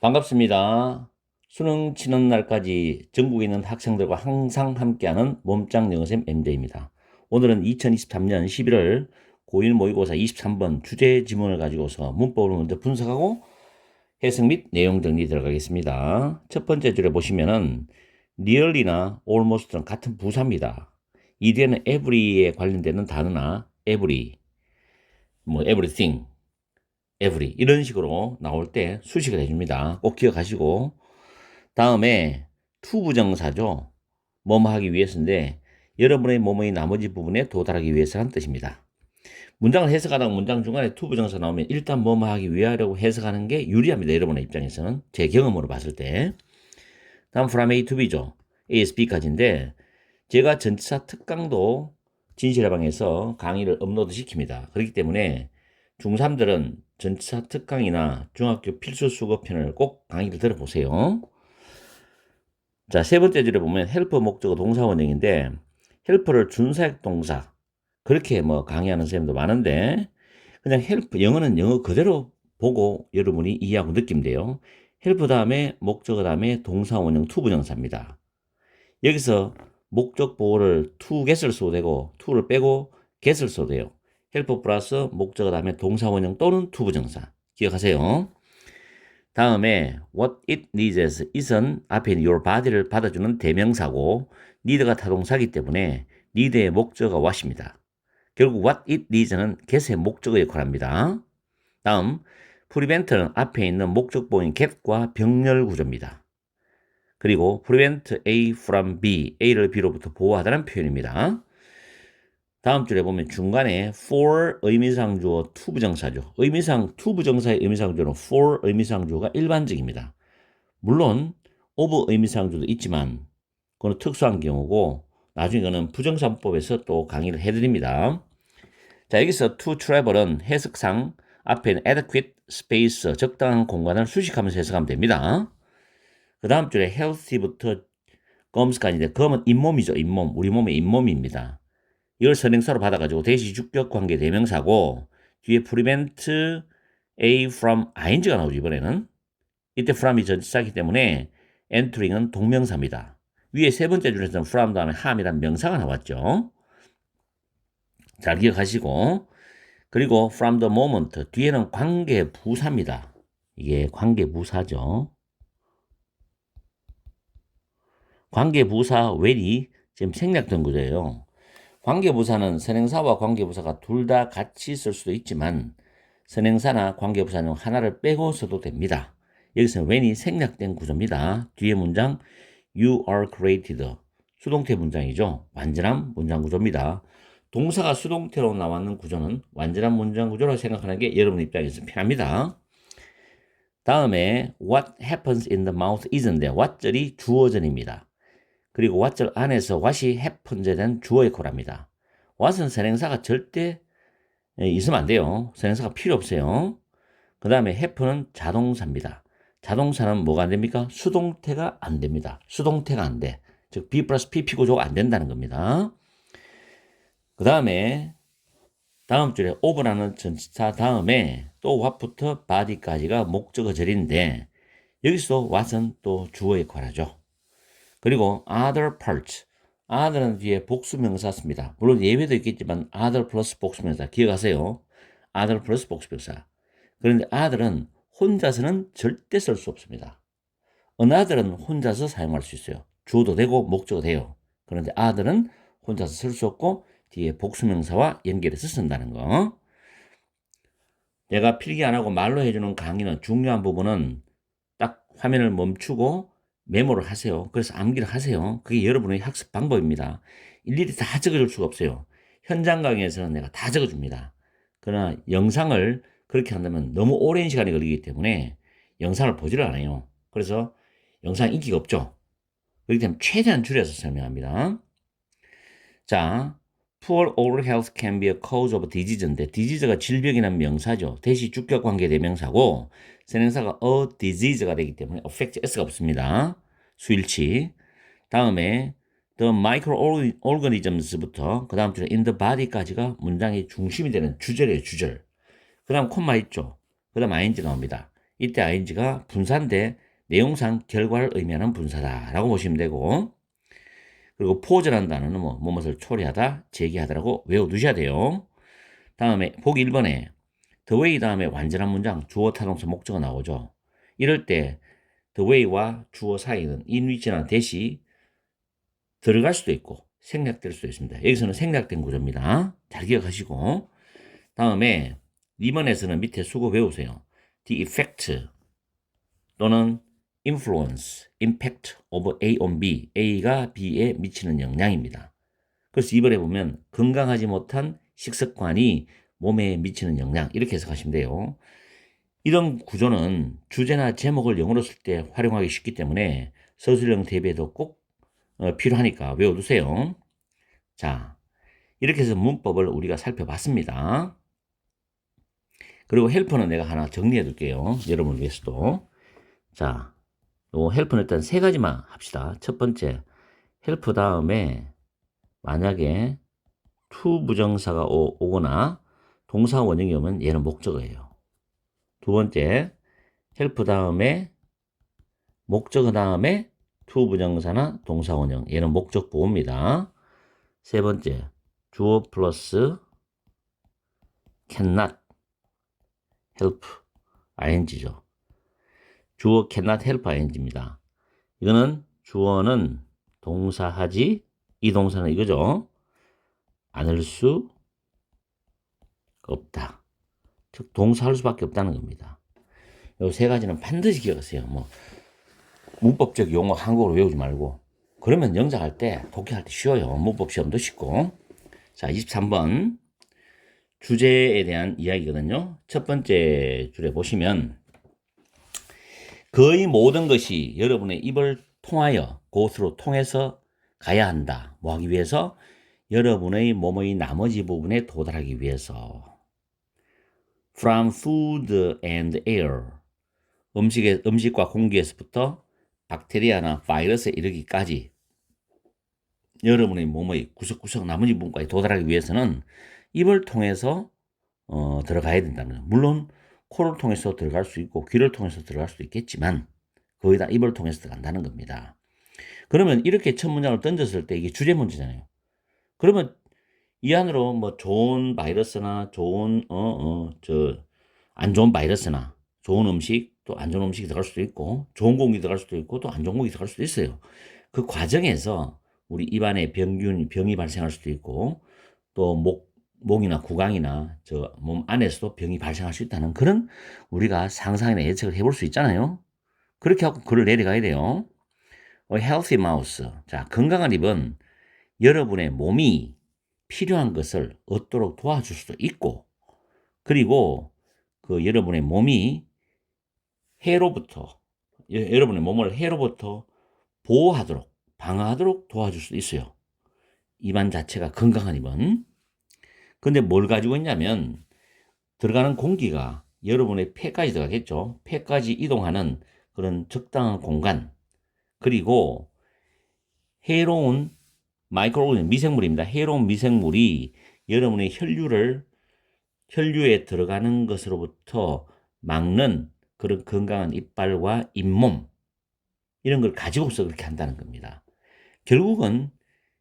반갑습니다. 수능 치는 날까지 전국에 있는 학생들과 항상 함께하는 몸짱 영어쌤 MJ입니다. 오늘은 2023년 11월 고1 모의고사 23번 주제 지문을 가지고서 문법을 먼저 분석하고 해석 및 내용 정리 들어가겠습니다. 첫 번째 줄에 보시면은 nearly나 almost는 같은 부사입니다. 이 뒤에는 every에 관련되는 단어나 every, 뭐 everything, every 이런 식으로 나올 때 수식을 해줍니다. 꼭 기억하시고 다음에 to 부정사죠. 뭐뭐 하기 위해서인데 여러분의 몸의 나머지 부분에 도달하기 위해서라는 뜻입니다. 문장을 해석하다가 문장 중간에 to 부정사 나오면 일단 뭐뭐 하기 위하려고 해석하는 게 유리합니다. 여러분의 입장에서는 제 경험으로 봤을 때 다음 from A to B죠. A에서 B까지인데 제가 전치사 특강도 진실해방에서 강의를 업로드 시킵니다. 그렇기 때문에 중3들은 전치사 특강이나 중학교 필수 수급편을 꼭 강의를 들어보세요. 자, 세 번째 줄에 보면 헬퍼 목적어 동사 원형인데 헬퍼를 준사역 동사 그렇게 뭐 강의하는 선생님도 많은데 그냥 헬프 영어는 영어 그대로 보고 여러분이 이해하고 느끼면 돼요. 헬프 다음에 목적어 다음에 동사 원형 투 부정사입니다. 여기서 목적 보호를 to get을 써도 되고 to를 빼고 get을 써도 돼요. 헬프 플러스 목적어 다음에 동사 원형 또는 투부정사 기억하세요. 다음에 what it needs it은 앞에 있는 your body를 받아주는 대명사고 need가 타동사기 때문에 need의 목적어가 what입니다. 결국 what it needs는 get의 목적어 역할을 합니다. 다음 prevent는 앞에 있는 목적보인 get과 병렬 구조입니다. 그리고 prevent A from B, A를 B로부터 보호하다는 표현입니다. 다음 줄에 보면 중간에 for 의미상 주어 to 부정사죠. 의미상 to 부정사의 의미상 주어는 for 의미상 주어가 일반적입니다. 물론 of 의미상 주어도 있지만 그건 특수한 경우고 나중에 그는 부정사법에서 또 강의를 해드립니다. 자 여기서 to travel은 해석상 앞에 adequate space 적당한 공간을 수식하면서 해석하면 됩니다. 그 다음 줄에 healthy부터 gums까지인데 gum은 잇몸이죠. 잇몸. 우리 몸의 잇몸입니다. 이걸 선행사로 받아가지고 대시 주격 관계 대명사고 뒤에 prevent A from ing가 나오죠 이번에는 이때 from이 전치사기 때문에 entering은 동명사입니다. 위에 세 번째 줄에서는 from 다음에 함이란 명사가 나왔죠. 잘 기억하시고 그리고 from the moment 뒤에는 관계 부사입니다. 이게 관계 부사죠. 관계 부사 when이 지금 생략된 구조예요. 관계부사는 선행사와 관계부사가 둘 다 같이 쓸 수도 있지만 선행사나 관계부사 중 하나를 빼고 써도 됩니다. 여기서 when이 생략된 구조입니다. 뒤에 문장 you are created 수동태 문장이죠. 완전한 문장 구조입니다. 동사가 수동태로 나왔는 구조는 완전한 문장 구조로 생각하는 게 여러분 입장에서 편합니다. 다음에 what happens in the mouth is인데 what절이 주어전입니다. 그리고 what절 안에서 happen에 대한 주어의 코랍니다. what은 선행사가 절대 있으면 안 돼요. 선행사가 필요 없어요. 그 다음에 happen은 자동사입니다. 자동사는 뭐가 안 됩니까? 수동태가 안 됩니다. 수동태가 안 돼. 즉 B 플러스 PP 구조가 안 된다는 겁니다. 그 다음에 다음 줄에 over라는 전치사 다음에 또 what부터 body까지가 목적어 절인데 여기서 what은 또 주어의 코라죠. 그리고 other parts. other는 뒤에 복수명사 씁니다. 물론 예외도 있겠지만 other 플러스 복수명사 기억하세요. other 플러스 복수명사. 그런데 other은 혼자서는 절대 쓸 수 없습니다. another은 혼자서 사용할 수 있어요. 주어도 되고 목적어 돼요. 그런데 other은 혼자서 쓸 수 없고 뒤에 복수명사와 연결해서 쓴다는 거. 내가 필기 안 하고 말로 해주는 강의는 중요한 부분은 딱 화면을 멈추고 메모를 하세요. 그래서 암기를 하세요. 그게 여러분의 학습 방법입니다. 일일이 다 적어줄 수가 없어요. 현장 강의에서는 내가 다 적어줍니다. 그러나 영상을 그렇게 한다면 너무 오랜 시간이 걸리기 때문에 영상을 보지를 않아요. 그래서 영상 인기가 없죠. 그렇기 때문에 최대한 줄여서 설명합니다. 자, poor oral health can be a cause of disease인데 disease가 질병이란 명사죠. 대시 주격 관계 대명사고 선행사가 a disease가 되기 때문에 affect s가 없습니다. 수일치. 다음에 the microorganisms부터 그 다음 줄에 in the body까지가 문장의 중심이 되는 주절이에요. 주절. 그 다음 콤마 있죠. 그 다음 ing 나옵니다. 이때 ing가 분사인데 내용상 결과를 의미하는 분사다라고 보시면 되고 그리고 포즈라는 단어는 뭐 무엇을 초래하다, 제기하다라고 외워두셔야 돼요. 다음에 보기 1번에 way 다음에 완전한 문장 주어 타동사 목적어 나오죠. 이럴 때 way와 주어 사이는 which나 대시 들어갈 수도 있고 생략될 수도 있습니다. 여기서는 생략된 구조입니다. 잘 기억하시고 다음에 2번에서는 밑에 수고 외우세요. the effect 또는 influence, impact of A on B, A가 B에 미치는 영향입니다. 그래서 이번에 보면 건강하지 못한 식습관이 몸에 미치는 영향 이렇게 해석하시면 돼요. 이런 구조는 주제나 제목을 영어로 쓸 때 활용하기 쉽기 때문에 서술형 대비에도 꼭 어, 필요하니까 외워두세요. 자, 이렇게 해서 문법을 우리가 살펴봤습니다. 그리고 헬퍼는 내가 하나 정리해 둘게요. 여러분을 위해서도. 자, 요 헬퍼는 일단 세 가지만 합시다. 첫 번째, 헬프 다음에 만약에 to 부정사가 오, 오거나 동사 원형이 오면 얘는 목적어예요. 두 번째, 헬프 다음에 목적어 다음에 to 부정사나 동사 원형 얘는 목적 보호입니다. 세 번째, 주어 플러스 cannot help ing죠. 주어 cannot help ing입니다. 이거는 주어는 동사하지 이 동사는 이거죠. 않을 수 없다. 즉 동사할 수밖에 없다는 겁니다. 이 세 가지는 반드시 기억하세요. 뭐 문법적 용어 한국어로 외우지 말고 그러면 영작할 때 독해할 때 쉬워요. 문법 시험도 쉽고. 자, 23번 주제에 대한 이야기거든요. 첫 번째 줄에 보시면 거의 모든 것이 여러분의 입을 통하여 곳으로 통해서 가야 한다. 뭐 하기 위해서 여러분의 몸의 나머지 부분에 도달하기 위해서 from food and air 음식에, 음식과 공기에서부터 박테리아나 바이러스에 이르기까지 여러분의 몸의 구석구석 나머지 부분까지 도달하기 위해서는 입을 통해서 어, 들어가야 된다는 거죠. 물론 코를 통해서 들어갈 수 있고 귀를 통해서 들어갈 수도 있겠지만 거의 다 입을 통해서 들어간다는 겁니다. 그러면 이렇게 첫 문장을 던졌을 때 이게 주제 문제잖아요. 그러면 이 안으로 뭐 좋은 바이러스나 좋은 어어저 안 좋은 바이러스나 좋은 음식 또 안 좋은 음식이 들어갈 수도 있고 좋은 공기 들어갈 수도 있고 또 안 좋은 공기 들어갈 수도 있어요. 그 과정에서 우리 입안에 병균 병이 발생할 수도 있고 또 목 목이나 구강이나 저 몸 안에서도 병이 발생할 수 있다는 그런 우리가 상상이나 예측을 해볼 수 있잖아요. 그렇게 하고 글을 내려가야 돼요. A healthy mouse. 자, 건강한 입은 여러분의 몸이 필요한 것을 얻도록 도와줄 수도 있고, 그리고 그 여러분의 몸이 해로부터, 여, 여러분의 몸을 해로부터 보호하도록, 방어하도록 도와줄 수도 있어요. 입안 자체가 건강한 입은. 근데 뭘 가지고 있냐면 들어가는 공기가 여러분의 폐까지 들어가겠죠. 폐까지 이동하는 그런 적당한 공간 그리고 해로운 마이크로오organism 미생물입니다. 해로운 미생물이 여러분의 혈류를 혈류에 들어가는 것으로부터 막는 그런 건강한 이빨과 잇몸 이런 걸 가지고서 그렇게 한다는 겁니다. 결국은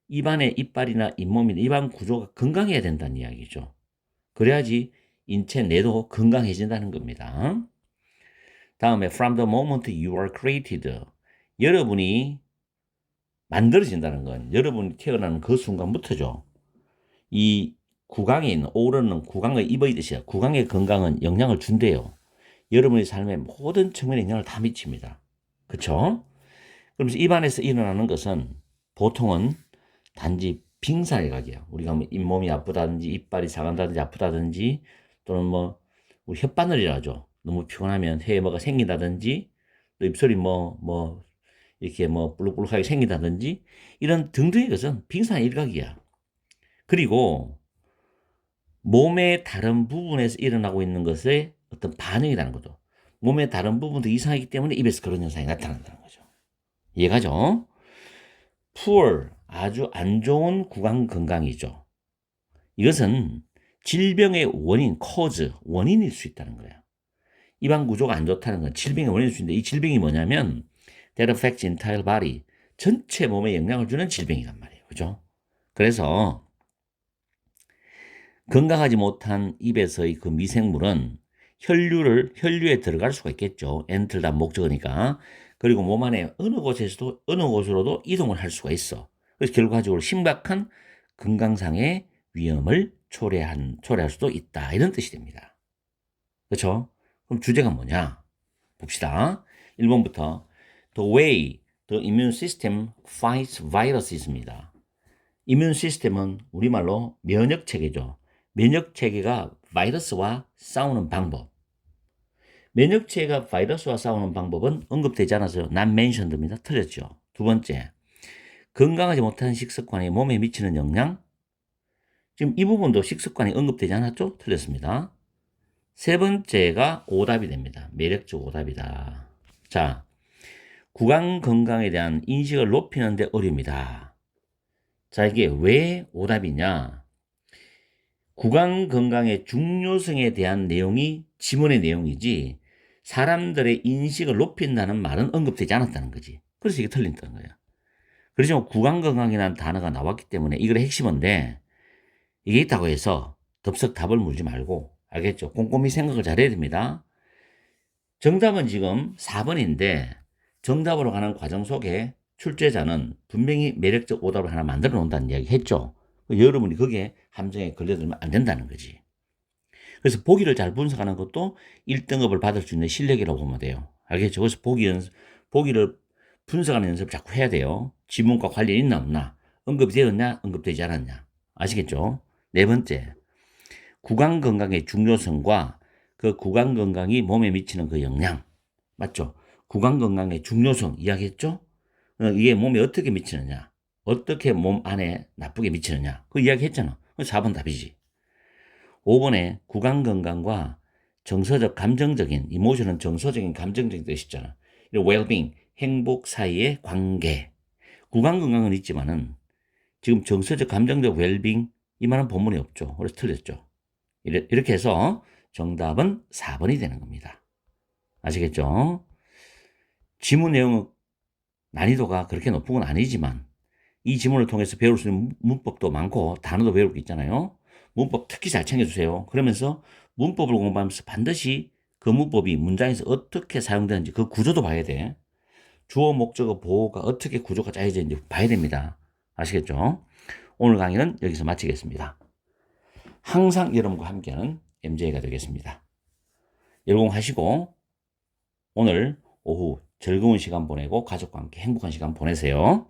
입안의 이빨이나 잇몸이나 입안 구조가 건강해야 된다는 이야기죠. 그래야지 인체 내도 건강해진다는 겁니다. 다음에 from the moment you are created 여러분이 만들어진다는 건 여러분이 태어나는 그 순간부터죠. 이 구강에 있는 오르는 구강의 입의 뜻이야. 구강의 건강은 영향을 준대요. 여러분의 삶의 모든 측면에 영향을 다 미칩니다. 그렇죠? 그러면서 입안에서 일어나는 것은 보통은 단지 빙산의 각이야. 우리가 뭐 잇몸이 아프다든지 이빨이 상한다든지 아프다든지 또는 뭐 우리 혓바늘이라죠. 너무 피곤하면 폐에 뭐가 생긴다든지 또 입술이 뭐뭐 뭐 이렇게 뭐 불룩불룩하게 생긴다든지 이런 등등의 것은 빙산의 일각이야. 그리고 몸의 다른 부분에서 일어나고 있는 것의 어떤 반응이라는 거죠. 몸의 다른 부분도 이상하기 때문에 입에서 그런 현상이 나타난다는 거죠. 이해가죠? poor 아주 안 좋은 구강 건강이죠. 이것은 질병의 원인, cause, 원인일 수 있다는 거예요. 입안 구조가 안 좋다는 건 질병의 원인일 수 있는데 이 질병이 뭐냐면 that affects entire body 전체 몸에 영향을 주는 질병이란 말이에요. 그죠? 그래서 건강하지 못한 입에서의 그 미생물은 혈류를 혈류에 들어갈 수가 있겠죠. 엔트를 다 목적으니까. 그리고 몸 안에 어느 곳에서도 어느 곳으로도 이동을 할 수가 있어. 그래서 결과적으로 심각한 건강상의 위험을 초래한 초래할 수도 있다. 이런 뜻이 됩니다. 그렇죠? 그럼 주제가 뭐냐? 봅시다. 1번부터 The way the immune system fights virus입니다. 이뮨 시스템은 우리말로 면역 체계죠. 면역 체계가 바이러스와 싸우는 방법. 면역 체계가 바이러스와 싸우는 방법은 언급되지 않아서 난 멘션드입니다. 틀렸죠. 두 번째, 건강하지 못한 식습관이 몸에 미치는 영향. 지금 이 부분도 식습관이 언급되지 않았죠? 틀렸습니다. 세 번째가 오답이 됩니다. 매력적 오답이다. 자, 구강 건강에 대한 인식을 높이는 데 어려움이다. 자, 이게 왜 오답이냐? 구강 건강의 중요성에 대한 내용이 지문의 내용이지 사람들의 인식을 높인다는 말은 언급되지 않았다는 거지. 그래서 이게 틀린다는 거야. 그렇지만 구강 건강이라는 단어가 나왔기 때문에 이걸 핵심인데 이게 있다고 해서 덥석 답을 물지 말고 알겠죠? 꼼꼼히 생각을 잘해야 됩니다. 정답은 지금 4번인데 정답으로 가는 과정 속에 출제자는 분명히 매력적 오답을 하나 만들어 놓는다는 이야기 했죠. 여러분이 거기에 함정에 걸려들면 안 된다는 거지. 그래서 보기를 잘 분석하는 것도 1등급을 받을 수 있는 실력이라고 보면 돼요. 알겠죠? 그래서 보기 연습, 보기를 분석하는 연습을 자꾸 해야 돼요. 지문과 관련이 있나 없나? 언급되었냐? 언급되지 않았냐? 아시겠죠? 네 번째, 구강 건강의 중요성과 그 구강 건강이 몸에 미치는 그 영향. 맞죠? 구강 건강의 중요성 이야기했죠? 어, 이게 몸에 어떻게 미치느냐? 어떻게 몸 안에 나쁘게 미치느냐? 그 이야기 했잖아. 4번 답이지. 5번에 구강 건강과 정서적 감정적인 이모션은 정서적인 감정적인 뜻이잖아. well-being 행복 사이의 관계. 구강 건강은 있지만은 지금 정서적 감정적 well-being 이 말은 본문에 없죠. 그래서 틀렸죠. 이렇게 해서 정답은 4번이 되는 겁니다. 아시겠죠? 지문 내용은 난이도가 그렇게 높은 건 아니지만 이 지문을 통해서 배울 수 있는 문법도 많고 단어도 배울 게 있잖아요. 문법 특히 잘 챙겨주세요. 그러면서 문법을 공부하면서 반드시 그 문법이 문장에서 어떻게 사용되는지 그 구조도 봐야 돼. 주어, 목적어, 보호가 어떻게 구조가 짜여져 있는지 봐야 됩니다. 아시겠죠? 오늘 강의는 여기서 마치겠습니다. 항상 여러분과 함께하는 MJ가 되겠습니다. 여러분 하시고 오늘 오후 즐거운 시간 보내고 가족과 함께 행복한 시간 보내세요.